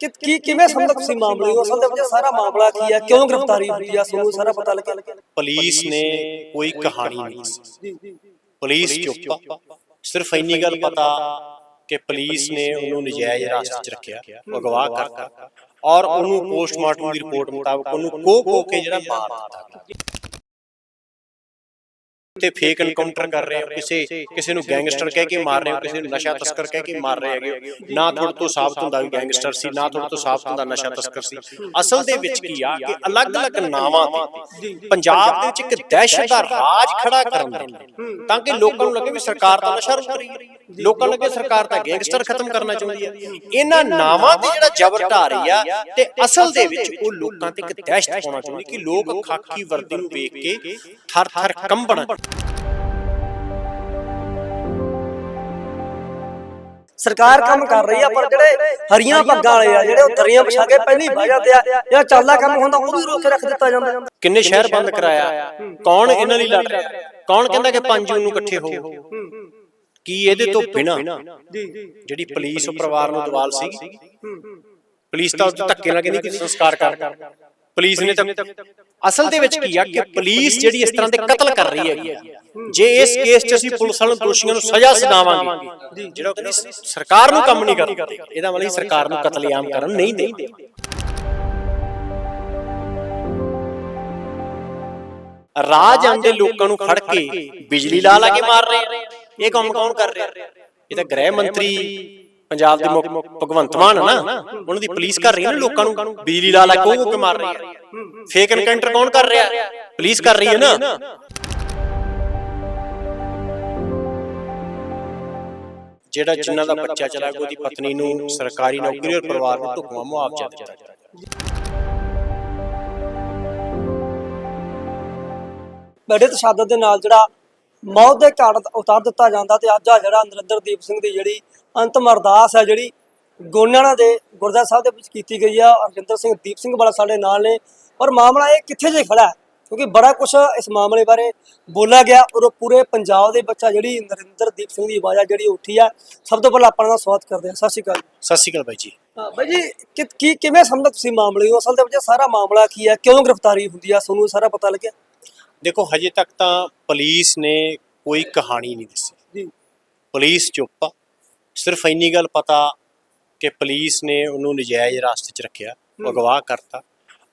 ਕਿ ਕੀ ਕਿਵੇਂ ਸਮਝਦੇ ਤੁਸੀਂ ਮਾਮਲੇ ਨੂੰ ਅਸਲ ਦੇ ਵਿੱਚ ਸਾਰਾ ਮਾਮਲਾ ਕੀ ਹੈ ਕਿਉਂ ਗ੍ਰਿਫਤਾਰੀ ਹੋਈ ਆ? ਤੁਹਾਨੂੰ ਸਾਰਾ ਪਤਾ ਲੱਗਿਆ ਪੁਲਿਸ ਨੇ ਕੋਈ ਕਹਾਣੀ ਨਹੀਂ ਜੀ ਪੁਲਿਸ ਚੁੱਪ ਆ। ਸਿਰਫ ਇੰਨੀ ਗੱਲ ਪਤਾ ਕਿ ਪੁਲਿਸ ਨੇ ਉਹਨੂੰ ਨਜਾਇਜ਼ ਰਾਸਤੇ 'ਚ ਰੱਖਿਆ। ਅਗਵਾ ਕਰਤਾ। ਔਰ ਉਹਨੂੰ ਪੋਸਟਮਾਰਟਮ ਦੀ ਰਿਪੋਰਟ ਮੁਤਾਬਕ ਉਹਨੂੰ ਕੋ ਕੋ ਕੇ ਜਿਹੜਾ ਮਾਰ ਦਿੱਤਾ। ਤੇ ਫੇਕ ਐਨਕਾਊਂਟਰ ਕਰ ਰਹੇ ਹੋ, ਕਿਸੇ ਕਿਸੇ ਨੂੰ ਗੈਂਗਸਟਰ ਕਹਿ ਕੇ ਮਾਰ ਰਹੇ ਹੋ, ਕਿਸੇ ਨੂੰ ਨਸ਼ਾ ਤਸਕਰ ਕਹਿ ਕੇ ਮਾਰ ਰਹੇ ਹੈਗੇ ਨਾ ਤੁਹਾਡੇ ਤੋਂ ਸਾਬਤ ਹੁੰਦਾ ਵੀ ਗੈਂਗਸਟਰ ਸੀ, ਨਾ ਤੁਹਾਡੇ ਤੋਂ ਸਾਬਤ ਹੁੰਦਾ ਨਸ਼ਾ ਤਸਕਰ ਸੀ। ਅਸਲ ਦੇ ਵਿੱਚ ਕੀ ਆ ਕਿ ਅਲੱਗ-ਅਲੱਗ ਨਾਵਾਂ ਤੇ ਪੰਜਾਬ ਦੇ ਵਿੱਚ ਇੱਕ ਦਹਿਸ਼ਤ ਦਾ ਰਾਜ ਖੜਾ ਕਰਨ ਤਾਂ ਕਿ ਲੋਕਾਂ ਨੂੰ ਲੱਗੇ ਵੀ ਸਰਕਾਰ ਤਾਂ ਨਸ਼ਾ ਰੋਕ ਰਹੀ ਹੈ। ਲੋਕਾਂ ਨੂੰ ਲੱਗੇ ਸਰਕਾਰ ਤਾਂ ਗੈਂਗਸਟਰ ਖਤਮ ਕਰਨਾ ਚਾਹੁੰਦੀ ਹੈ। ਇਹਨਾਂ ਨਾਵਾਂ ਤੇ ਜਿਹੜਾ ਜ਼ਬਰ ਢਾ ਰਹੀ ਆ ਤੇ ਅਸਲ ਦੇ ਵਿੱਚ ਉਹ ਲੋਕਾਂ ਤੇ ਇੱਕ ਦਹਿਸ਼ਤ ਪਾਉਣਾ ਚਾਹੁੰਦੀ ਕਿ ਲੋਕ ਖਾਕੀ ਵਰਦੀ ਨੂੰ ਵੇਖ ਕੇ ਥਰ-ਥਰ ਕੰਬਣ ਸਰਕਾਰ ਕੰਮ ਕਰ ਰਹੀ ਆ ਪਰ ਜਿਹੜੇ ਹਰੀਆਂ ਪੱਗਾਂ ਵਾਲੇ ਆ ਜਿਹੜੇ ਉਹ ਦਰੀਆਂ ਵਿਛਾ ਕੇ ਪਹਿਲੀ ਬਹਿ ਜਾਂਦੇ ਆ ਜਿਹੜਾ ਚੱਲਦਾ ਕੰਮ ਹੁੰਦਾ ਉਹ ਵੀ ਰੋਕ ਕੇ ਰੱਖ ਦਿੱਤਾ ਜਾਂਦਾ। ਕਿੰਨੇ ਸ਼ਹਿਰ ਬੰਦ ਕਰਾਇਆ? ਕੌਣ ਇਹਨਾਂ ਲਈ ਲੜ ਰਿਹਾ? ਕੌਣ ਕਹਿੰਦਾ ਕਿ 5 ਜੂਨ ਨੂੰ ਇਕੱਠੇ ਹੋ? ਕੀ ਇਹਦੇ ਤੋਂ ਬਿਨਾ? ਜੀ ਜੀ। ਜਿਹੜੀ ਪੁਲਿਸ ਪਰਿਵਾਰ ਨੂੰ ਦਵਾਲ ਸੀ। ਪੁਲਿਸ ਤਾਂ ਧੱਕੇ ਨਾਲ ਕਹਿੰਦੀ ਕਿ ਸੰਸਕਾਰ ਕਰ। ਪੁਲਿਸ ਨੇ ਤਾਂ ਅਸਲ ਦੇ ਵਿੱਚ ਕੀ ਆ ਕਿ ਪੁਲਿਸ ਜਿਹੜੀ ਇਸ ਤਰ੍ਹਾਂ ਦੇ ਕਤਲ ਕਰ ਰਹੀ ਆ। ਜੇ ਇਸ ਕੇਸ 'ਚ ਅਸੀਂ ਪੁਲਿਸ ਵਾਲਿਆਂ ਨੂੰ ਦੋਸ਼ੀਆਂ ਨੂੰ ਸਜ਼ਾ ਸੁਣਾਵਾਂਗੇ। ਜਿਹੜਾ ਸ- ਸਰਕਾਰ ਨੂੰ ਕੰਮ ਨਹੀਂ ਕਰਦੇ ਇਹਦਾ ਮਤਲਬ ਸਰਕਾਰ ਨੂੰ ਕਤਲੇਆਮ ਕਰਨ ਨਹੀਂ ਦੇ ਰਾਜ ਆਂਦੇ ਲੋਕਾਂ ਨੂੰ ਫੜ ਕੇ ਬਿਜਲੀ ਲਾ ਲਾ ਕੇ ਮਾਰ ਰਹੇ। ਇਹ ਕੰਮ ਕੌਣ ਕਰ ਰਿਹਾ? ਇਹ ਤਾਂ ਗ੍ਰਹਿ ਮੰਤਰੀ ਪੰਜਾਬ ਦੇ ਮੁੱਖ ਭਗਵੰਤ ਮਾਨ ਨਾ ਉਹਨਾਂ ਦੀ ਪੁਲਿਸ ਕਰ ਰਹੀ ਹੈ ਨਾ ਲੋਕਾਂ ਨੂੰ ਬਿਜਲੀ ਲਾ ਲਾ ਕੇ ਉਹ ਕੇ ਮਾਰ ਰਹੀ ਹੈ ਫੇਕ ਐਨਕਾਊਂਟਰ ਕੌਣ ਕਰ ਰਿਹਾ? ਪੁਲਿਸ ਕਰ ਰਹੀ ਹੈ ਨਾ। ਜਿਹੜਾ ਜਿਨ੍ਹਾਂ ਦਾ ਬੱਚਾ ਚਲਾ ਗਿਆ ਉਹਦੀ ਪਤਨੀ ਨੂੰ ਸਰਕਾਰੀ ਨੌਕਰੀ ਔਰ ਪਰਿਵਾਰ ਨੂੰ ਢੁਕਵਾਂ ਮੁਆਵਜ਼ਾ ਦਿੱਤਾ ਬੜੇ ਤਸ਼ੱਦਦ ਦੇ ਨਾਲ ਜਿਹੜਾ ਮੌਤ ਦੇ ਘਾਟ ਉਤਾਰ ਦਿੱਤਾ ਜਾਂਦਾ ਤੇ ਅੱਜ ਆ ਜਿਹੜਾ ਨਰਿੰਦਰਦੀਪ ਸਿੰਘ ਦੀ ਜਿਹੜੀ ਅੰਤਮ ਅਰਦਾਸ ਹੈ ਜਿਹੜੀ ਗੋਨਿਆਣਾ ਦੇ ਗੁਰਦੁਆਰਾ ਸਾਹਿਬ ਦੇ ਵਿੱਚ ਕੀਤੀ ਗਈ ਆ ਅਰਜਿੰਦਰ ਸਿੰਘ ਦੀਪ ਸਿੰਘ ਵਾਲਾ ਸਾਡੇ ਨਾਲ ਨੇ। ਔਰ ਮਾਮਲਾ ਇਹ ਕਿੱਥੇ ਜੇ ਖੜਾ ਕਿਉਂਕਿ ਬੜਾ ਕੁਝ ਇਸ ਮਾਮਲੇ ਬਾਰੇ ਬੋਲਿਆ ਗਿਆ ਔਰ ਪੂਰੇ ਪੰਜਾਬ ਦੇ ਬੱਚਾ ਜਿਹੜੀ ਨਰਿੰਦਰਦੀਪ ਸਿੰਘ ਦੀ ਆਵਾਜ਼ ਆ ਜਿਹੜੀ ਉੱਠੀ ਆ ਸਭ ਤੋਂ ਪਹਿਲਾਂ ਆਪਾਂ ਦਾ ਸਵਾਗਤ ਕਰਦੇ ਹਾਂ। ਸਤਿ ਸ਼੍ਰੀ ਅਕਾਲ ਸਤਿ ਸ਼੍ਰੀ ਅਕਾਲ ਬਾਈ ਜੀ। ਬਾਈ ਜੀ ਕਿ- ਕੀ ਕਿਵੇਂ ਸਮਝਦੇ ਤੁਸੀਂ ਮਾਮਲੇ ਨੂੰ? ਅਸਲ ਦੇ ਵਿੱਚ ਸਾਰਾ ਮਾਮਲਾ ਕੀ ਹੈ? ਕਿਉਂ ਗ੍ਰਿਫਤਾਰੀ ਹੁੰਦੀ ਆ? ਤੁਹਾਨੂੰ ਸਾਰਾ ਪਤਾ ਲੱਗਿਆ? ਦੇਖੋ ਹਜੇ ਤੱਕ ਤਾਂ ਪੁਲਿਸ ਨੇ ਕੋਈ ਕਹਾਣੀ ਨਹੀਂ ਦੱਸੀ। ਪੁਲਿਸ ਚੁੱਪ ਆ। ਸਿਰਫ ਇੰਨੀ ਗੱਲ ਪਤਾ ਕਿ ਪੁਲਿਸ ਨੇ ਉਹਨੂੰ ਨਜਾਇਜ਼ ਰਾਸਤੇ 'ਚ ਰੱਖਿਆ ਅਗਵਾ ਕਰਤਾ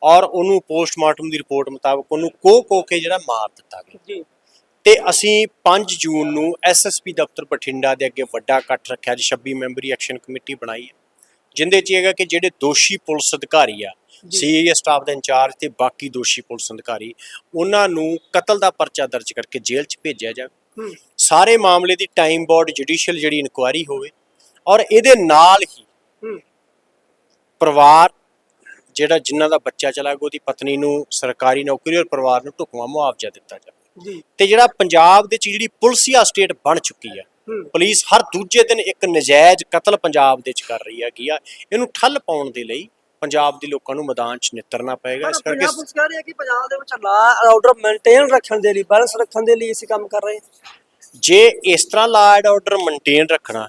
ਔਰ ਉਹਨੂੰ ਪੋਸਟਮਾਰਟਮ ਦੀ ਰਿਪੋਰਟ ਮੁਤਾਬਕ ਉਹਨੂੰ ਕੋ ਕੋ ਕੇ ਜਿਹੜਾ ਮਾਰ ਦਿੱਤਾ ਗਿਆ। ਜੀ। ਤੇ ਅਸੀਂ 5 ਜੂਨ ਨੂੰ ਐਸਐਸਪੀ ਦਫ਼ਤਰ ਬਠਿੰਡਾ ਦੇ ਅੱਗੇ ਵੱਡਾ ਇਕੱਠ ਰੱਖਿਆ ਜੀ 26 ਮੈਂਬਰੀ ਐਕਸ਼ਨ ਕਮੇਟੀ ਬਣਾਈ ਹੈ ਜਿੰਦੇ 'ਚ ਇਹ ਹੈਗਾ ਕਿ ਜਿਹੜੇ ਦੋਸ਼ੀ ਪੁਲਿਸ ਅਧਿਕਾਰੀ ਆ ਸੀਏ ਸਟਾਫ ਦਾ ਇੰਚਾਰਜ ਤੇ ਬਾਕੀ ਦੋਸ਼ੀ ਪੁਲਿਸ ਅਧਿਕਾਰੀ ਉਹਨਾਂ ਨੂੰ ਕਤਲ ਦਾ ਪਰਚਾ ਦਰਜ ਕਰਕੇ ਜੇਲ੍ਹ 'ਚ ਭੇਜਿਆ ਜਾਵੇ। ਸਾਰੇ ਮਾਮਲੇ ਦੀ ਟਾਈਮ ਬੋਰਡ ਜੁਡੀਸ਼ੀਅਲ ਜਿਹੜੀ ਇਨਕੁਆਇਰੀ ਹੋਵੇ ਔਰ ਇਹਦੇ ਨਾਲ ਹੀ ਪਰਿਵਾਰ ਜਿਹੜਾ ਜਿਨ੍ਹਾਂ ਦਾ ਬੱਚਾ ਚਲਾ ਗਿਆ ਉਹਦੀ ਪਤਨੀ ਨੂੰ ਸਰਕਾਰੀ ਨੌਕਰੀ ਔਰ ਪਰਿਵਾਰ ਨੂੰ ਢੁਕਵਾਂ ਮੁਆਵਜ਼ਾ ਦਿੱਤਾ ਜਾਵੇ। ਜੀ। ਤੇ ਜਿਹੜਾ ਪੰਜਾਬ ਦੇ ਚ ਜਿਹੜੀ ਪੁਲਸੀਆ ਸਟੇਟ ਬਣ ਚੁੱਕੀ ਹੂੰ। ਪੁਲਿਸ ਹਰ ਦੂਜੇ ਦਿਨ ਇੱਕ ਨਜਾਇਜ਼ ਕਤਲ ਪੰਜਾਬ ਦੇ ਚ ਕਰ ਰਹੀ ਹੈਗੀ ਆ। ਇਹਨੂੰ ਠੱਲ ਪਾਉਣ ਦੇ ਲਈ ਪੰਜਾਬ ਦੇ ਲੋਕਾਂ ਨੂੰ ਮੈਦਾਨ 'ਚ ਨਿੱਤਰਨਾ ਪਏਗਾ। ਇਸ ਕਰਕੇ ਪੰਜਾਬ ਪੁਲਿਸ ਕਹਿ ਰਹੀ ਹੈ ਕਿ ਪੰਜਾਬ ਦੇ ਵਿੱਚ ਲਾ ਆਰਡਰ ਮੇਨਟੇਨ ਰੱਖਣ ਦੇ ਲਈ ਬੈਲੈਂਸ ਰੱਖਣ ਦੇ ਲਈ ਅਸੀਂ ਕੰਮ ਕਰ ਰਹੇ ਹਾਂ। ਜੇ ਇਸ ਤਰ੍ਹਾਂ ਲਾ ਐਂਡ ਆਰਡਰ ਮੇਨਟੇਨ ਰੱਖਣਾ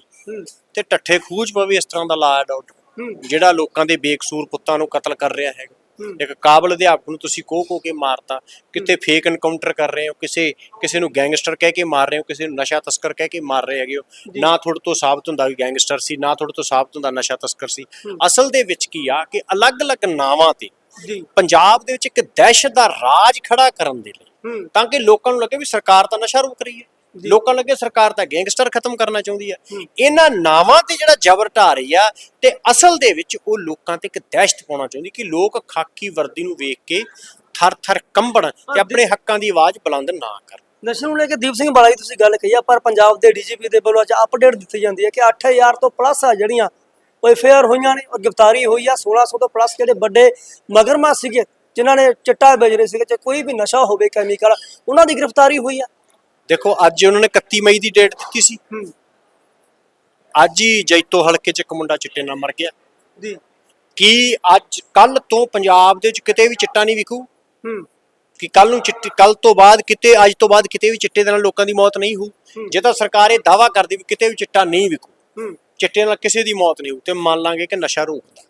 ਤੇ ਟੱਠੇ ਖੂਜ ਪਵੇ ਇਸ ਤਰ੍ਹਾਂ ਦਾ ਲਾ ਐਂਡ ਆਰਡਰ ਜਿਹੜਾ ਲੋਕਾਂ ਦੇ ਬੇਕਸੂਰ ਪੁੱਤਾਂ ਨੂੰ ਕਤਲ ਕਰ ਰਿਹਾ ਹੈਗਾ। ਹੂੰ। ਇੱਕ ਕਾਬਲ ਅਧਿਆਪਕ ਨੂੰ ਤੁਸੀਂ ਕੋਹ ਕੋਹ ਕੇ ਮਾਰਤਾ ਕਿਤੇ ਫੇਕ ਐਨਕਾਊਂਟਰ ਕਰ ਰਹੇ ਹੋ ਕਿਸੇ ਕਿਸੇ ਨੂੰ ਗੈਂਗਸਟਰ ਕਹਿ ਕੇ ਮਾਰ ਰਹੇ ਹੋ ਕਿਸੇ ਨੂੰ ਨਸ਼ਾ ਤਸਕਰ ਕਹਿ ਕੇ ਮਾਰ ਰਹੇ ਹੈਗੇ ਹੋ। ਨਾ ਤੁਹਾਡੇ ਤੋਂ ਸਾਬਤ ਹੁੰਦਾ ਵੀ ਗੈਂਗਸਟਰ ਸੀ ਨਾ ਤੁਹਾਡੇ ਤੋਂ ਸਾਬਤ ਹੁੰਦਾ ਨਸ਼ਾ ਤਸਕਰ ਸੀ। ਅਸਲ ਦੇ ਵਿੱਚ ਕੀ ਆ ਕਿ ਅਲੱਗ-ਅਲੱਗ ਨਾਵਾਂ ਤੇ ਪੰਜਾਬ ਦੇ ਵਿੱਚ ਇੱਕ ਦਹਿਸ਼ਤ ਦਾ ਰਾਜ ਖੜਾ ਕਰਨ ਦੇ ਲਈ ਤਾਂ ਕਿ ਲੋਕਾਂ ਨੂੰ ਲੱਗੇ ਵੀ ਸਰਕਾਰ ਤਾਂ ਨਸ਼ਾ ਰੋਕ ਰਹੀ ਹੈ। ਲੋਕਾਂ ਲੱਗੇ ਸਰਕਾਰ ਤਾਂ ਗੈਂਗਸਟਰ ਖਤਮ ਕਰਨਾ ਚਾਹੁੰਦੀ ਹੈ। ਇਹਨਾਂ ਨਾਵਾਂ ਤੇ ਜਿਹੜਾ ਜ਼ਬਰ ਢਾ ਰਹੀ ਆ ਤੇ ਅਸਲ ਦੇ ਵਿੱਚ ਉਹ ਲੋਕਾਂ ਤੇ ਇੱਕ ਦਹਿਸ਼ਤ ਪਾਉਣਾ ਚਾਹੁੰਦੀ ਕਿ ਲੋਕ ਖਾਕੀ ਵਰਦੀ ਨੂੰ ਵੇਖ ਕੇ ਥਰ-ਥਰ ਕੰਬਣ ਤੇ ਆਪਣੇ ਹੱਕਾਂ ਦੀ ਆਵਾਜ਼ ਬੁਲੰਦ ਨਾ ਕਰਨ। ਨਸ਼ੇ ਨੂੰ ਲੈ ਕੇ ਦੀਪ ਸਿੰਘ ਬਾਲਾ ਜੀ ਤੁਸੀਂ ਗੱਲ ਕਹੀ ਆ ਪਰ ਪੰਜਾਬ ਦੇ ਡੀਜੀਪੀ ਦੇ ਵੱਲੋਂ ਅੱਜ ਅਪਡੇਟ ਦਿੱਤੀ ਜਾਂਦੀ ਹੈ ਕਿ 8000 ਤੋਂ ਪਲੱਸ ਆ ਜਿਹੜੀਆਂ ਉਹ ਐਫਆਰ ਹੋਈਆਂ ਨੇ ਔਰ ਗ੍ਰਿਫਤਾਰੀ ਹੋਈ ਆ 1600 ਤੋਂ ਪਲੱਸ ਜਿਹੜੇ ਵੱਡੇ ਮਗਰਮੱਛ ਸੀਗੇ ਜਿਨ੍ਹਾਂ ਨੇ ਚਿੱਟਾ ਵੇਚ ਰਹੇ ਸੀਗੇ ਚਾਹੇ ਕੋਈ ਵੀ ਨਸ਼ਾ ਹੋਵੇ ਕੈਮੀਕਲ ਉਹਨਾਂ ਦੀ ਗ੍ਰਿਫਤਾਰੀ ਹੋਈ ਆ। ਦੇਖੋ ਅੱਜ ਉਹਨਾਂ ਨੇ 31 ਮਈ ਦੀ ਡੇਟ ਦਿੱਤੀ ਸੀ। ਅੱਜ ਹੀ ਜੈਤੋ ਹਲਕੇ 'ਚ ਇੱਕ ਮੁੰਡਾ ਚਿੱਟੇ ਨਾਲ ਮਰ ਗਿਆ। ਜੀ। ਕੀ ਅੱਜ ਕੱਲ ਤੋਂ ਪੰਜਾਬ ਦੇ ਵਿੱਚ ਕਿਤੇ ਵੀ ਚਿੱਟਾ ਨਹੀਂ ਵਿਕੂ? ਹੂੰ। ਕਿ ਕੱਲ ਨੂੰ ਚਿੱਟੇ ਕੱਲ ਤੋਂ ਬਾਅਦ ਕਿਤੇ ਅੱਜ ਤੋਂ ਬਾਅਦ ਕਿਤੇ ਵੀ ਚਿੱਟੇ ਦੇ ਨਾਲ ਲੋਕਾਂ ਦੀ ਮੌਤ ਨਹੀਂ ਹੋਊ? ਜੇ ਤਾਂ ਸਰਕਾਰ ਇਹ ਦਾਵਾ ਕਰਦੀ ਵੀ ਕਿਤੇ ਵੀ ਚਿੱਟਾ ਨਹੀਂ ਵਿਕੂ ਹੂੰ। ਚਿੱਟੇ ਨਾਲ ਕਿਸੇ ਦੀ ਮੌਤ ਨਹੀਂ ਹੋਊ ਤੇ ਮੰਨ ਲਾਂਗੇ ਕਿ ਨਸ਼ਾ ਰੋਕਦਾ।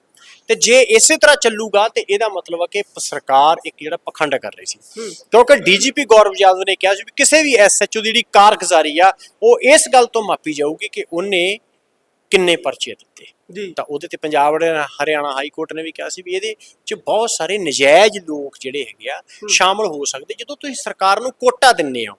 ਤੇ ਜੇ ਇਸੇ ਤਰ੍ਹਾਂ ਚੱਲੂਗਾ ਤੇ ਇਹਦਾ ਮਤਲਬ ਹੈ ਕਿ ਸਰਕਾਰ ਇੱਕ ਜਿਹੜਾ ਪਖੰਡ ਕਰ ਰਹੀ ਸੀ। ਕਿਉਂਕਿ ਡੀਜੀਪੀ ਗੌਰਵ ਯਾਦਵ ਨੇ ਕਿਹਾ ਸੀ ਵੀ ਕਿਸੇ ਵੀ ਐਸਐਚਓ ਦੀ ਜਿਹੜੀ ਕਾਰਗੁਜ਼ਾਰੀ ਆ ਉਹ ਇਸ ਗੱਲ ਤੋਂ ਮਾਪੀ ਜਾਊਗੀ ਕਿ ਉਹਨੇ ਕਿੰਨੇ ਪਰਚੇ ਦਿੱਤੇ। ਜੀ। ਤਾਂ ਉਹਦੇ ਤੇ ਪੰਜਾਬ ਹਰਿ- ਹਰਿਆਣਾ ਹਾਈ ਕੋਰਟ ਨੇ ਵੀ ਕਿਹਾ ਸੀ ਵੀ ਇਹਦੇ ਚ ਬਹੁਤ ਸਾਰੇ ਨਜਾਇਜ਼ ਲੋਕ ਜਿਹੜੇ ਹੈਗੇ ਆ ਸ਼ਾਮਲ ਹੋ ਸਕਦੇ। ਜਦੋਂ ਤੁਸੀਂ ਸਰਕਾਰ ਨੂੰ ਕੋਟਾ ਦਿੰਨੇ ਹੋ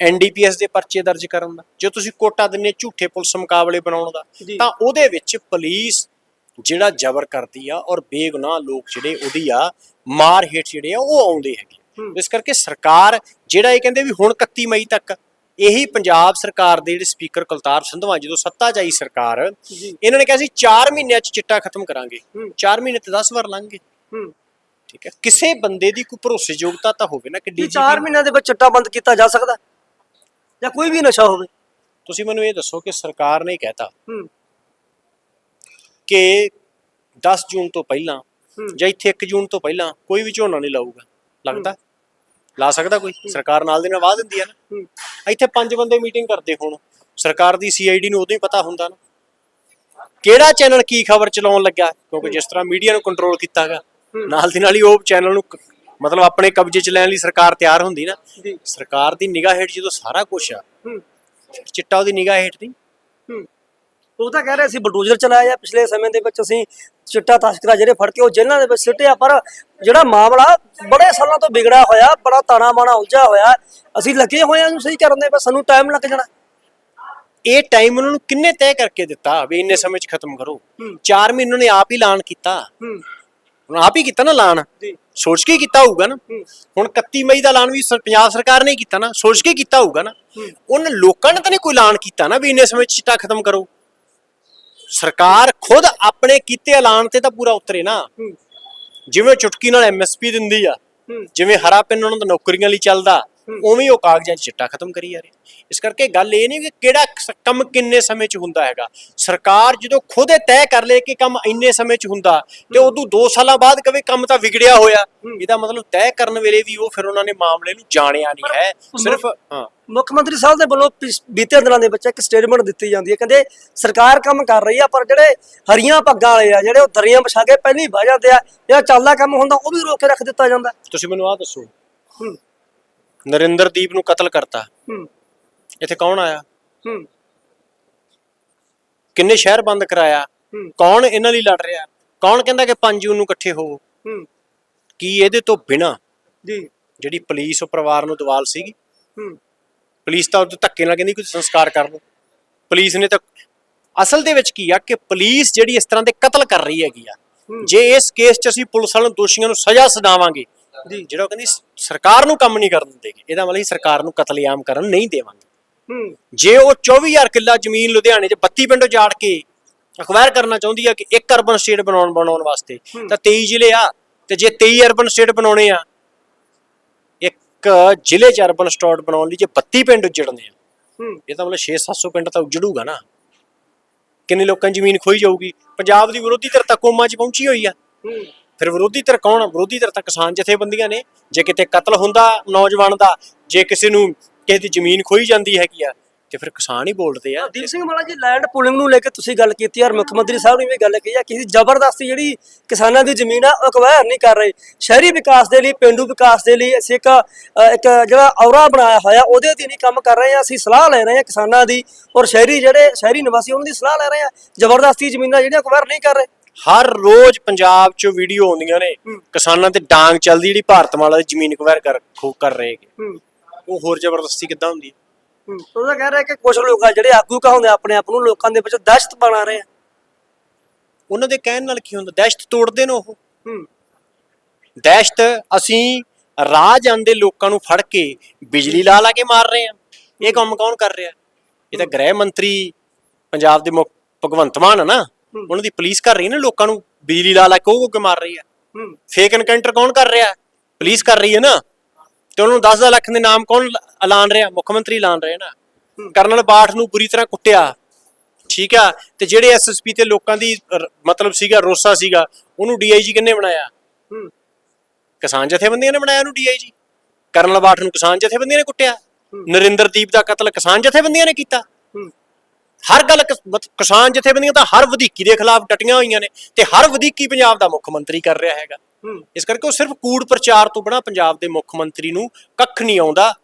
ਐਨਡੀਪੀਐਸ ਦੇ ਪਰਚੇ ਦਰਜ ਕਰਨ ਦਾ ਜੇ ਤੁਸੀਂ ਕੋਟਾ ਦਿੰਨੇ ਝੂਠੇ ਪੁਲਿਸ ਮੁਕਾਬਲੇ ਬਣਾਉਣ ਦਾ। ਤਾਂ ਉਹਦੇ ਵਿੱਚ ਪੁਲਿਸ ਜਿਹੜਾ ਜ਼ਬਰ ਕਰਦੀ ਆ ਔਰ ਬੇਗੁਨਾਹ ਲੋਕ ਜਿਹੜੇ ਉਹਦੀ ਆ ਮਾਰ ਹੇਠ ਜਿਹੜੇ ਆ ਉਹ ਆਉਂਦੇ ਹੈਗੇ। ਇਸ ਕਰਕੇ ਸਰਕਾਰ ਜਿਹੜਾ ਇਹ ਕਹਿੰਦੇ ਵੀ ਹੁਣ 31 ਮਈ ਤੱਕ ਇਹੀ ਪੰਜਾਬ ਸਰਕਾਰ ਦੇ ਜਿਹੜੇ ਸਪੀਕਰ ਕੁਲਤਾਰ ਸੰਧਵਾ ਜਦੋਂ ਸੱਤਾ 'ਚ ਆਈ ਸਰਕਾਰ ਇਹਨਾਂ ਨੇ ਕਿਹਾ ਸੀ 4 ਮਹੀਨਿਆਂ 'ਚ ਚਿੱਟਾ ਖਤਮ ਕਰਾਂਗੇ। ਹੂੰ। 4 ਮਹੀਨੇ ਤੇ 10 ਵਾਰ ਲੰਘ ਗਏ ਠੀਕ ਹੈ। ਕਿਸੇ ਬੰਦੇ ਦੀ ਕੋਈ ਭਰੋਸੇਯੋਗਤਾ ਤਾਂ ਹੋਵੇ ਨਾ ਕਿ ਕੀ 4 ਡੀਜੀਪੀ ਮਹੀਨਿਆਂ ਦੇ ਵਿੱਚ ਚਿੱਟਾ ਬੰਦ ਕੀਤਾ ਜਾ ਸਕਦਾ ਜਾਂ ਕੋਈ ਵੀ ਨਸ਼ਾ ਹੋਵੇ। ਤੁਸੀਂ ਮੈਨੂੰ ਇਹ ਦੱਸੋ ਕਿ ਸਰਕਾਰ ਨੇ ਕਹਿਤਾ ਕਿ 10 ਜੂਨ ਤੋਂ ਪਹਿਲਾਂ ਜਾਂ ਇੱਥੇ 1 ਜੂਨ ਤੋਂ ਪਹਿਲਾਂ ਕੋਈ ਵੀ ਝੋਨਾ ਨਹੀਂ ਲਾਊਗਾ। ਲੱਗਦਾ? ਲਾ ਸਕਦਾ ਕੋਈ? ਸਰਕਾਰ ਨਾਲ ਦੇ ਨਾਲ ਵਾਹ ਦਿੰਦੀ ਹੈ ਨਾ। ਇੱਥੇ ਪੰਜ ਬੰਦੇ ਮੀਟਿੰਗ ਕਰਦੇ ਹੁਣ। ਸਰਕਾਰ ਦੀ ਸੀਆਈਡੀ ਨੂੰ ਉਦੋਂ ਹੀ ਪਤਾ ਹੁੰਦਾ ਨਾ। ਕਿਹੜਾ ਚੈਨਲ ਕੀ ਖਬਰ ਚਲਾਉਣ ਲੱਗਾ? ਕਿਉਂਕਿ ਜਿਸ ਤਰ੍ਹਾਂ ਮੀਡੀਆ ਨੂੰ ਕੰਟਰੋਲ ਕੀਤਾਗਾ। ਨਾਲ ਦੀ ਨਾਲ ਹੀ ਉਹ ਚੈਨਲ ਨੂੰ ਮਤਲਬ ਆਪਣੇ ਕਬਜ਼ੇ 'ਚ ਲੈਣ ਲਈ ਸਰਕਾਰ ਤਿਆਰ ਹੁੰਦੀ ਨਾ। ਸਰਕਾਰ ਦੀ ਨਿਗਾਹ ਹੇਠ ਜਦੋਂ ਸਾਰਾ ਕੁਝ ਆ ਚਿੱਟਾ ਉਹਦੀ ਨਿਗਾਹ ਹੇਠ ਹੂੰ। ਉਹ ਤਾਂ ਕਹਿ ਰਹੇ ਸੀ ਬਲਡੋਜ਼ਰ ਚਲਾਇਆ ਜਾਂ ਪਿਛਲੇ ਸਮੇਂ ਦੇ ਵਿੱਚ ਅਸੀਂ ਚਿੱਟਾ ਤਸਕਰਾ ਜਿਹੜੇ ਫੜ ਕੇ ਉਹ ਜੇਲ੍ਹਾਂ ਦੇ ਵਿੱਚ ਸਿੱਟਿਆ ਪਰ ਜਿਹੜਾ ਮਾਮਲਾ ਬੜੇ ਸਾਲਾਂ ਤੋਂ ਵਿਗੜਿਆ ਹੋਇਆ ਬੜਾ ਤਾਣਾ ਬਾਣਾ ਉਲਝਿਆ ਹੋਇਆ। ਅਸੀਂ ਲੱਗੇ ਹੋਏ ਹਾਂ ਇਹਨੂੰ ਸਹੀ ਕਰਨ ਦੇ ਬਸ ਸਾਨੂੰ ਟਾਈਮ ਲੱਗ ਜਾਣਾ। ਇਹ ਟਾਈਮ ਉਹਨਾਂ ਨੂੰ ਕਿੰਨੇ ਤੈਅ ਕਰਕੇ ਦਿੱਤਾ ਵੀ ਇੰਨੇ ਸਮੇਂ 'ਚ ਖਤਮ ਕਰੋ? ਹੂੰ। 4 ਮਹੀਨੇ ਉਹਨਾਂ ਨੇ ਆਪ ਹੀ ਐਲਾਨ ਕੀਤਾ। ਹੂੰ। ਹੁਣ ਆਪ ਹੀ ਕੀਤਾ ਨਾ ਐਲਾਨ? ਸੋਚ ਕੇ ਹੀ ਕੀਤਾ ਹੋਊਗਾ ਨਾ? ਹੂੰ। ਹੁਣ 31 ਮਈ ਦਾ ਐਲਾਨ ਵੀ ਪੰਜਾਬ ਸਰਕਾਰ ਨੇ ਹੀ ਕੀਤਾ ਨਾ। ਸੋਚ ਕੇ ਕੀਤਾ ਹੋਊਗਾ ਨਾ? ਹੂੰ। ਉਹਨਾਂ ਲੋਕਾਂ ਨੇ ਤਾਂ ਨਹੀਂ ਕੋਈ ਐਲਾਨ ਕੀਤਾ ਨਾ ਵੀ ਇੰਨੇ ਸਮੇਂ 'ਚ ਚਿੱਟਾ ਖਤਮ ਕਰੋ? ਸਰਕਾਰ ਖੁਦ ਆਪਣੇ ਕੀਤੇ ਐਲਾਨ ਤੇ ਤਾਂ ਪੂਰਾ ਉਤਰੇ ਨਾ ਜਿਵੇਂ ਚੁਟਕੀ ਨਾਲ ਐਮਐਸਪੀ ਦਿੰਦੀ ਆ ਜਿਵੇਂ ਹਰਾ ਪੈਨ ਉਹਨਾਂ ਦਾ ਨੌਕਰੀਆਂ ਲਈ ਚੱਲਦਾ। ਉਵੇਂ ਉਹ ਕਾਗਜ਼ਾਂ 'ਚ ਚਿੱਟਾ ਖਤਮ ਕਰੀ ਜਾ ਰਹੇ। ਇਸ ਕਰਕੇ ਗੱਲ ਇਹ ਨਹੀਂ ਕਿ ਕਿਹੜਾ ਕੰਮ ਕਿੰਨੇ ਸਮੇਂ 'ਚ ਹੁੰਦਾ ਹੈਗਾ। ਸਰਕਾਰ ਜਦੋਂ ਖੁਦ ਇਹ ਤੈਅ ਕਰ ਲੇ ਕਿ ਕੰਮ ਇੰਨੇ ਸਮੇਂ 'ਚ ਹੁੰਦਾ ਤੇ ਉਦੋਂ 2 ਸਾਲਾਂ ਬਾਅਦ ਕਵੇ ਕੰਮ ਤਾਂ ਵਿਗੜਿਆ ਹੋਇਆ। ਇਹਦਾ ਮਤਲਬ ਤੈਅ ਕਰਨ ਵੇਲੇ ਵੀ ਉਹ ਫਿਰ ਉਹਨਾਂ ਨੇ ਮਾਮਲੇ ਨੂੰ ਜਾਣਿਆ ਨਹੀਂ ਹੈ। ਸਿਰਫ ਹਾਂ। ਮੁੱਖ ਮੰਤਰੀ ਸਾਹਿਬ ਦੇ ਵੱਲੋਂ ਬੀਤੇ ਦਿਨਾਂ ਦੇ ਵਿੱਚ ਇੱਕ ਸਟੇਟਮੈਂਟ ਦਿੱਤੀ ਜਾਂਦੀ ਹੈ। ਕਹਿੰਦੇ ਸਰਕਾਰ ਕੰਮ ਕਰ ਰਹੀ ਆ ਪਰ ਜਿਹੜੇ ਹਰੀਆਂ ਪੱਗਾਂ ਵਾਲੇ ਆ ਜਿਹੜੇ ਉਹ ਦਰੀਆਂ ਵਿਛਾ ਕੇ ਪਹਿਲਾਂ ਹੀ ਬਹਿ ਜਾਂਦੇ ਆ ਜਿਹੜਾ ਚੱਲਦਾ ਕੰਮ ਹੁੰਦਾ ਉਹ ਵੀ ਰੋਕ ਕੇ ਰੱਖ ਦਿੱਤਾ ਜਾਂਦਾ ਤੁਸੀਂ ਮੈਨੂੰ ਆਹ ਦੱਸੋ। ਹੂੰ। ਨਰਿੰਦਰਦੀਪ ਨੂੰ ਕਤਲ ਕਰਤਾ। ਹੂੰ। ਇੱਥੇ ਕੌਣ ਆਇਆ? ਹੂੰ। ਕਿੰਨੇ ਸ਼ਹਿਰ ਬੰਦ ਕਰਾਇਆ? ਕੌਣ ਇਹਨਾਂ ਲਈ ਲੜ ਰਿਹਾ? ਕੌਣ ਕਹਿੰਦਾ ਕਿ 5 ਜੂਨ ਨੂੰ ਇਕੱਠੇ ਹੋਵੋ ਹੂੰ। ਕੀ ਇਹਦੇ ਤੋਂ ਬਿਨਾ ਜੀ। ਜਿਹੜੀ ਪੁਲਿਸ ਉਹ ਪਰਿਵਾਰ ਨੂੰ ਦਵਾਲ ਸੀਗੀ? ਹੂੰ। ਪੁਲਿਸ ਤਾਂ ਉਹਦੇ ਧੱਕੇ ਨਾਲ ਕਹਿੰਦੀ ਕੋਈ ਸੰਸਕਾਰ ਕਰ ਲਓ। ਪੁਲਿਸ ਨੇ ਤਾਂ ਅਸਲ ਦੇ ਵਿੱਚ ਕੀ ਆ ਕਿ ਪੁਲਿਸ ਜਿਹੜੀ ਇਸ ਤਰ੍ਹਾਂ ਦੇ ਕਤਲ ਕਰ ਰਹੀ ਹੈਗੀ ਆ। ਜੇ ਇਸ ਕੇਸ 'ਚ ਅਸੀਂ ਪੁਲਿਸ ਵਾਲਿਆਂ ਨੂੰ ਦੋਸ਼ੀਆਂ ਨੂੰ ਸਜ਼ਾ ਸੁਣਾਵਾਂਗੇ ਜਿਹੜਾ ਉਹ ਕਹਿੰਦੀ ਸ- ਸਰਕਾਰ ਨੂੰ ਕੰਮ ਨਹੀਂ ਕਰਨ ਦੇਗੀ ਇਹਦਾ ਮਤਲਬ ਅਸੀਂ ਸਰਕਾਰ ਨੂੰ ਕਤਲੇਆਮ ਕਰਨ ਨਹੀਂ ਦੇਵਾਂਗੇ। ਹੂੰ। ਜੇ ਉਹ 24000 ਕਿੱਲਾ ਜ਼ਮੀਨ ਲੁਧਿਆਣੇ 'ਚ 32 ਪਿੰਡੋਂ ਜਾੜ ਕੇ ਅਖਵਾਇਰ ਕਰਨਾ ਚਾਹੁੰਦੀ ਆ ਕਿ ਇੱਕ ਅਰਬਨ ਸਟੇਟ ਬਣਾਉਣ ਬਣਾਉਣ ਵਾਸਤੇ। ਤਾਂ 23 ਜ਼ਿਲ੍ਹੇ ਆ ਤੇ ਜੇ 23 ਅਰਬਨ ਸਟੇਟ ਬਣਾਉਣੇ ਆ ਇੱਕ ਜ਼ਿਲ੍ਹੇ 'ਚ ਅਰਬਨ ਸਟੇਟ ਬਣਾਉਣ ਲਈ ਜੇ 32 ਪਿੰਡ ਉਜੜਨੇ ਆ ਹੂੰ। ਇਹ ਤਾਂ ਮਤਲਬ 6-700 ਪਿੰਡ ਤਾਂ ਉਜੜੂਗਾ ਨਾ। ਕਿੰਨੇ ਲੋਕਾਂ ਦੀ ਜ਼ਮੀਨ ਖੋਈ ਜਾਊਗੀ? ਪੰਜਾਬ ਦੀ ਵਿਰੋਧੀ ਧਿਰ ਤਾਂ ਕੋਮਾ 'ਚ ਪਹੁੰਚੀ ਹੋਈ ਆ। ਹੂੰ। ਫਿਰ ਵਿਰੋਧੀ ਧਿਰ ਕੌਣ? ਵਿਰੋਧੀ ਧਿਰ ਤਾਂ ਕਿਸਾਨ ਜਥੇਬੰਦੀਆਂ ਨੇ। ਜੇ ਕਿਤੇ ਕਤਲ ਹੁੰਦਾ ਨੌਜਵਾਨ ਦਾ, ਜੇ ਕਿਸੇ ਨੂੰ ਕਿਸੇ ਦੀ ਜ਼ਮੀਨ ਖੋਈ ਜਾਂਦੀ ਹੈਗੀ ਆ, ਤੇ ਫਿਰ ਕਿਸਾਨ ਹੀ ਬੋਲਦੇ ਆ। ਦੀਪ ਸਿੰਘ ਮਾਲਾ ਜੀ ਲੈਂਡ ਪੂਲਿੰਗ ਨੂੰ ਲੈ ਕੇ ਤੁਸੀਂ ਗੱਲ ਕੀਤੀ ਯਾਰ ਮੁੱਖ ਮੰਤਰੀ ਸਾਹਿਬ ਨੇ ਵੀ ਗੱਲ ਕਹੀ ਆ ਕਿ ਜ਼ਬਰਦਸਤੀ ਜਿਹੜੀ ਕਿਸਾਨਾਂ ਦੀ ਜ਼ਮੀਨ ਆ, ਉਹ ਅਕਵਾਇਰ ਨਹੀਂ ਕਰ ਰਹੇ। ਸ਼ਹਿਰੀ ਵਿਕਾਸ ਦੇ ਲਈ, ਪਿੰਡੂ ਵਿਕਾਸ ਦੇ ਲਈ ਅਸੀਂ ਇੱਕ ਇੱਕ ਜਿਹੜਾ ਔਰਾ ਬਣਾਇਆ ਹੋਇਆ, ਉਹਦੇ ਅਧੀਨ ਨਹੀਂ ਕੰਮ ਕਰ ਰਹੇ ਆ। ਅਸੀਂ ਸਲਾਹ ਲੈ ਰਹੇ ਆ ਕਿਸਾਨਾਂ ਦੀ, ਔਰ ਸ਼ਹਿਰੀ ਜਿਹੜੇ ਸ਼ਹਿਰੀ ਨਿਵਾਸੀ ਉਹਨਾਂ ਦੀ ਸਲਾਹ ਲੈ ਰਹੇ ਆ। ਜ਼ਬਰਦਸਤੀ ਜ਼ਮੀਨਾਂ ਜਿਹੜੀਆਂ ਅਕਵਾਇਰ ਨਹੀਂ ਕਰ ਰਹੇ। ਹਰ ਰੋਜ਼ ਪੰਜਾਬ 'ਚ ਵੀਡੀਓ ਆਉਂਦੀਆਂ ਨੇ। ਹੂੰ। ਕਿਸਾਨਾਂ ਤੇ ਡਾਂਗ ਚੱਲਦੀ ਜਿਹੜੀ ਭਾਰਤਮਾਲਾ ਦੀ ਜ਼ਮੀਨ ਅਕਵਾਇਰ ਕਰ ਖੋ ਕਰ ਰਹੇ ਹੈਗੇ। ਹੂੰ। ਉਹ ਹੋਰ ਜ਼ਬਰਦਸਤੀ ਕਿੱਦਾਂ ਹੁੰਦੀ ਹੈ? ਹੂੰ। ਉਹ ਤਾਂ ਕਹਿ ਰਿਹਾ ਕਿ ਕੁਝ ਲੋਕ ਆ ਜਿਹੜੇ ਆਗੂ ਕਹਾਉਂਦੇ ਆਪਣੇ ਆਪ ਨੂੰ ਲੋਕਾਂ ਦੇ ਵਿੱਚ ਦਹਿਸ਼ਤ ਬਣਾ ਰਹੇ ਆ। ਉਹਨਾਂ ਦੇ ਕਹਿਣ ਨਾਲ ਕੀ ਹੁੰਦਾ? ਦਹਿਸ਼ਤ ਤੋੜਦੇ ਨੇ ਉਹ। ਹੂੰ। ਦਹਿਸ਼ਤ ਅਸੀਂ ਰਾਹ ਜਾਂਦੇ ਲੋਕਾਂ ਨੂੰ ਫੜ ਕੇ ਬਿਜਲੀ ਲਾ ਲਾ ਕੇ ਮਾਰ ਰਹੇ ਆ। ਇਹ ਕੰਮ ਕੌਣ ਕਰ ਰਿਹਾ? ਇਹ ਤਾਂ ਗ੍ਰਹਿ ਮੰਤਰੀ ਪੰਜਾਬ ਦੇ ਮੁੱਖ ਭਗਵੰਤ ਮਾਨ ਆ ਨਾ। ਹੂੰ। ਉਹਨਾਂ ਦੀ ਪੁਲਿਸ ਕਰ ਰਹੀ ਹੈ ਨਾ ਲੋਕਾਂ ਨੂੰ ਬਿਜਲੀ ਲਾ ਲਾ ਕੇ ਉਹ ਕੇ ਮਾਰ ਰਹੀ ਹੂੰ। ਫੇਕ ਐਨਕਾਊਂਟਰ ਕੌਣ ਕਰ ਰਿਹਾ? ਪੁਲਿਸ ਕਰ ਰਹੀ ਹੈ ਨਾ। ਤੇ ਉਹਨਾਂ ਨੂੰ 10 ਲੱਖ ਦੇ ਨਾਮ ਕੌਣ ਐਲਾਨ ਰਿਹਾ? ਮੁੱਖ ਮੰਤਰੀ ਐਲਾਨ ਰਿਹਾ ਨਾ। ਕਰਨਲ ਬਾਠ ਨੂੰ ਬੁਰੀ ਤਰ੍ਹਾਂ ਕੁੱਟਿਆ। ਠੀਕ ਆ? ਤੇ ਜਿਹੜੇ ਐਸਐਸਪੀ ਤੇ ਲੋਕਾਂ ਦੀ ਮਤਲਬ ਸੀਗਾ ਰੋਸਾ ਸੀਗਾ ਉਹਨੂੰ ਡੀਆਈਜੀ ਕਿੰਨੇ ਬਣਾਇਆ? ਕਿਸਾਨ ਜਥੇਬੰਦੀਆਂ ਨੇ ਬਣਾਇਆ ਉਹਨੂੰ ਡੀਆਈਜੀ ਕਰਨਲ ਬਾਠ ਨੂੰ ਕਿਸਾਨ ਜਥੇਬੰਦੀਆਂ ਨੇ ਕੁੱਟਿਆ। ਨਰਿੰਦਰਦੀਪ ਦਾ ਕਤਲ ਕਿਸਾਨ ਜਥੇਬੰਦੀਆਂ ਨੇ ਕੀਤਾ। ਹਰ ਗੱਲ ਕਿਸ- ਕਿਸਾਨ ਜਥੇਬੰਦੀਆਂ ਤਾਂ ਹਰ ਵਧੀਕੀ ਦੇ ਖਿਲਾਫ ਡਟੀਆਂ ਹੋਈਆਂ ਨੇ ਤੇ ਹਰ ਵਧੀਕੀ ਪੰਜਾਬ ਦਾ ਮੁੱਖ ਮੰਤਰੀ ਕਰ ਰਿਹਾ ਹੈਗਾ। ਹੂੰ। ਇਸ ਕਰਕੇ ਉਹ ਸਿਰਫ ਕੂੜ ਪ੍ਰਚਾਰ ਤੋਂ ਬਣਾ ਪੰਜਾਬ ਦੇ ਮੁੱਖ ਮੰਤਰੀ ਨੂੰ ਕੱਖ ਨਹੀਂ ਆਉਂਦਾ।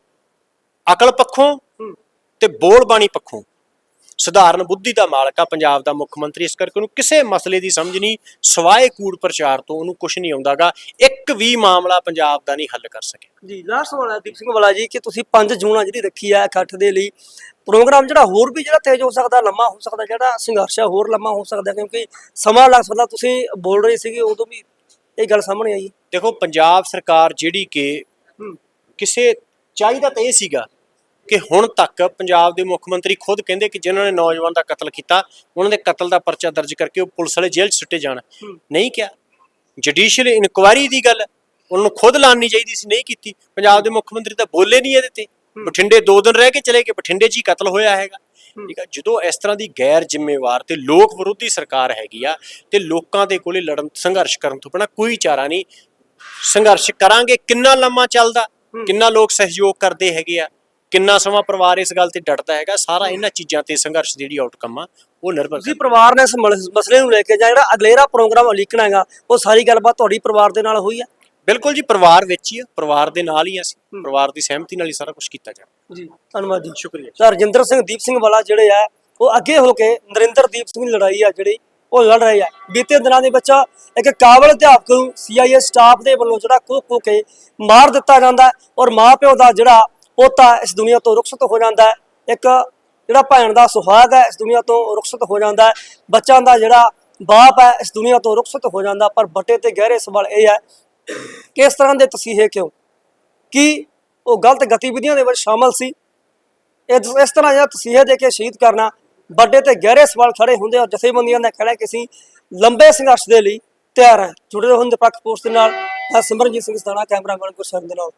ਅਕਲ ਪੱਖੋਂ ਹੂੰ। ਤੇ ਬੋਲ ਬਾਣੀ ਪੱਖੋਂ। ਸਧਾਰਨ ਬੁੱਧੀ ਦਾ ਮਾਲਕ ਆ ਪੰਜਾਬ ਦਾ ਮੁੱਖ ਮੰਤਰੀ ਇਸ ਕਰਕੇ ਉਹਨੂੰ ਕਿਸੇ ਮਸਲੇ ਦੀ ਸਮਝ ਨਹੀਂ ਸਵਾਏ ਕੂੜ ਪ੍ਰਚਾਰ ਤੋਂ ਉਹਨੂੰ ਕੁਝ ਨਹੀਂ ਆਉਂਦਾਗਾ। ਇੱਕ ਵੀ ਮਾਮਲਾ ਪੰਜਾਬ ਦਾ ਨਹੀਂ ਹੱਲ ਕਰ ਸਕਿਆ। ਜੀ ਲਾਸਟ ਸਵਾਲ ਹੈ ਦੀਪ ਸਿੰਘ ਵਾਲਾ ਜੀ ਕਿ ਤੁਸੀਂ 5 ਜੂਨ ਆ ਜਿਹੜੀ ਰੱਖੀ ਹੈ ਇਕੱਠ ਦੇ ਲਈ ਪ੍ਰੋਗਰਾਮ ਜਿਹੜਾ ਹੋਰ ਵੀ ਜਿਹੜਾ ਤੇਜ਼ ਹੋ ਸਕਦਾ ਲੰਮਾ ਹੋ ਸਕਦਾ ਜਿਹੜਾ ਸੰਘਰਸ਼ ਹੋਰ ਲੰਮਾ ਹੋ ਸਕਦਾ ਕਿਉਂਕਿ ਸਮਾਂ ਲੱਗ ਸਕਦਾ। ਤੁਸੀਂ ਬੋਲ ਰਹੇ ਸੀਗੇ ਉਦੋਂ ਵੀ ਇਹ ਗੱਲ ਸਾਹਮਣੇ ਆਈ। ਦੇਖੋ ਪੰਜਾਬ ਸਰਕਾਰ ਜਿਹੜੀ ਕਿ ਕਿਸੇ ਚਾਹੀਦਾ ਤਾਂ ਇਹ ਸੀਗਾ ਕਿ ਹੁਣ ਤੱਕ ਪੰਜਾਬ ਦੇ ਮੁੱਖ ਮੰਤਰੀ ਖੁਦ ਕਹਿੰਦੇ ਕਿ ਜਿਨ੍ਹਾਂ ਨੇ ਨੌਜਵਾਨ ਦਾ ਕਤਲ ਕੀਤਾ ਉਹਨਾਂ ਦੇ ਕਤਲ ਦਾ ਪਰਚਾ ਦਰਜ ਕਰਕੇ ਉਹ ਪੁਲਿਸ ਵਾਲੇ ਜੇਲ੍ਹ 'ਚ ਸੁੱਟੇ ਜਾਣ। ਨਹੀਂ ਕਿਹਾ। ਜੁਡੀਸ਼ੀਅਲ ਇਨਕੁਆਇਰੀ ਦੀ ਗੱਲ ਉਹਨਾਂ ਨੂੰ ਖੁਦ ਲਾਣੀ ਚਾਹੀਦੀ ਸੀ ਨਹੀਂ ਕੀਤੀ। ਪੰਜਾਬ ਦੇ ਮੁੱਖ ਮੰਤਰੀ ਤਾਂ ਬੋਲੇ ਨਹੀਂ ਇਹਦੇ ਤੇ। ਬਠਿੰਡੇ 2 ਦਿਨ ਰਹਿ ਕੇ ਚਲੇ ਗਏ ਬਠਿੰਡੇ 'ਚ ਹੀ ਕਤਲ ਹੋਇਆ ਹੈਗਾ। ਠੀਕ ਆ ਜਦੋਂ ਇਸ ਤਰ੍ਹਾਂ ਦੀ ਗੈਰ ਜ਼ਿੰਮੇਵਾਰ ਤੇ ਲੋਕ ਵਿਰੋਧੀ ਸਰਕਾਰ ਹੈਗੀ ਆ ਤੇ ਲੋਕਾਂ ਦੇ ਕੋਲੇ ਲੜਨ ਸੰਘਰਸ਼ ਕਰਨ ਤੋਂ ਬਿਨਾਂ ਕੋਈ ਚਾਰਾ ਨਹੀਂ। ਸੰਘਰਸ਼ ਕਰਾਂਗੇ ਕਿੰਨਾ ਲੰਮਾ ਚੱਲਦਾ ਕਿੰਨਾ ਲੋਕ ਸਹਿਯੋਗ ਕਰਦੇ ਹੈਗੇ ਆ ਕਿੰਨਾ ਸਮਾਂ ਪਰਿਵਾਰ ਇਸ ਗੱਲ ਤੇ ਡਟਦਾ ਹੈਗਾ ਸਾਰਾ ਇਹਨਾਂ ਚੀਜ਼ਾਂ ਤੇ ਸੰਘਰਸ਼ ਦੀ ਜਿਹੜੀ ਆਊਟਕਮ ਆ ਉਹ ਨਿਰਭਰ ਕਰਦਾ। ਪਰਿਵਾਰ ਨੇ ਇਸ ਮਸਲੇ ਨੂੰ ਲੈ ਕੇ ਜਾਂ ਜਿਹੜਾ ਅਗਲੇਰਾ ਪ੍ਰੋਗਰਾਮ ਲਿਖਣਾ ਹੈਗਾ ਉਹ ਸਾਰੀ ਗੱਲਬਾਤ ਤੁਹਾਡੀ ਪਰਿਵਾਰ ਦੇ ਨਾਲ ਹੋਈ ਹੈ ਬਿਲਕੁਲ ਜੀ ਪਰਿਵਾਰ ਵਿੱਚ ਹੀ ਆ ਪਰਿਵਾਰ ਦੇ ਨਾਲ ਹੀ ਆ ਅਸੀਂ ਪਰਿਵਾਰ ਦੀ ਸਹਿਮਤੀ ਨਾਲ ਹੀ ਸਾਰਾ ਕੁਝ ਕੀਤਾ ਜਾਣਾ ਜੀ ਧੰਨਵਾਦ ਜੀ ਸ਼ੁਕਰੀਆ। ਤਾਂ ਰਜਿੰਦਰ ਸਿੰਘ ਦੀਪ ਸਿੰਘ ਵਾਲਾ ਜਿਹੜੇ ਆ ਉਹ ਅੱਗੇ ਹੋ ਕੇ ਨਰਿੰਦਰ ਦੀਪ ਸਿੰਘ ਦੀ ਲੜਾਈ ਆ ਜਿਹੜੀ ਉਹ ਲੜ ਰਹੇ ਆ। ਬੀਤੇ ਦਿਨਾਂ ਦੇ ਵਿੱਚ ਇੱਕ ਕਾਬਲ ਅਧਿਆਪਕ ਨੂੰ ਸੀਆਈਏ ਸਟਾਫ ਦੇ ਵੱਲੋਂ ਜਿਹੜਾ ਖੋ ਖੋ ਕੇ ਮਾਰ ਦਿੱਤਾ ਜਾਂਦਾ ਔਰ ਮਾਪਿਓ ਦਾ ਜਿਹੜਾ ਪੋਤਾ ਇਸ ਦੁਨੀਆ ਤੋਂ ਰੁਖਸਤ ਹੋ ਜਾਂਦਾ ਹੈ। ਇੱਕ ਜਿਹੜਾ ਭੈਣ ਦਾ ਸੁਹਾਗ ਹੈ ਇਸ ਦੁਨੀਆ ਤੋਂ ਰੁਖਸਤ ਹੋ ਜਾਂਦਾ ਹੈ। ਬੱਚਿਆਂ ਦਾ ਜਿਹੜਾ ਬਾਪ ਹੈ ਇਸ ਦੁਨੀਆ ਤੋਂ ਰੁਖਸਤ ਹੋ ਜਾਂਦਾ ਪਰ ਬੱਟੇ ਤੇ ਗਹਿਰੇ ਸਵਾਲ ਇਹ ਹੈ ਕਿ ਇਸ ਤਰ੍ਹਾਂ ਦੇ ਤਸੀਹੇ ਕਿਉਂ ਕੀ ਉਹ ਗਲਤ ਗਤੀਵਿਧੀਆਂ ਦੇ ਵਿੱਚ ਸ਼ਾਮਲ ਸੀ? ਇਹ ਇਸ ਤਰ੍ਹਾਂ ਜਿਹੜਾ ਤਸੀਹੇ ਦੇ ਕੇ ਸ਼ਹੀਦ ਕਰਨਾ, ਵੱਡੇ ਤੇ ਗਹਿਰੇ ਸਵਾਲ ਖੜੇ ਹੁੰਦੇ ਔਰ ਜਥੇਬੰਦੀਆਂ ਦਾ ਖੜਾ ਕਿ ਅਸੀਂ ਲੰਬੇ ਸੰਘਰਸ਼ ਦੇ ਲਈ ਤਿਆਰ ਹੈ। ਜੁੜੇ ਰਹੋ ਨਿਰਪੱਖ ਪੋਸਟ ਦੇ ਨਾਲ, ਮੈਂ ਸਿਮਰਨਜੀਤ ਸਿੰਘ ਸਤਾਣਾ, ਕੈਮਰਾਮੈਨ ਗੁਰਸ਼ਰਨ ਦੇ ਨਾਲ।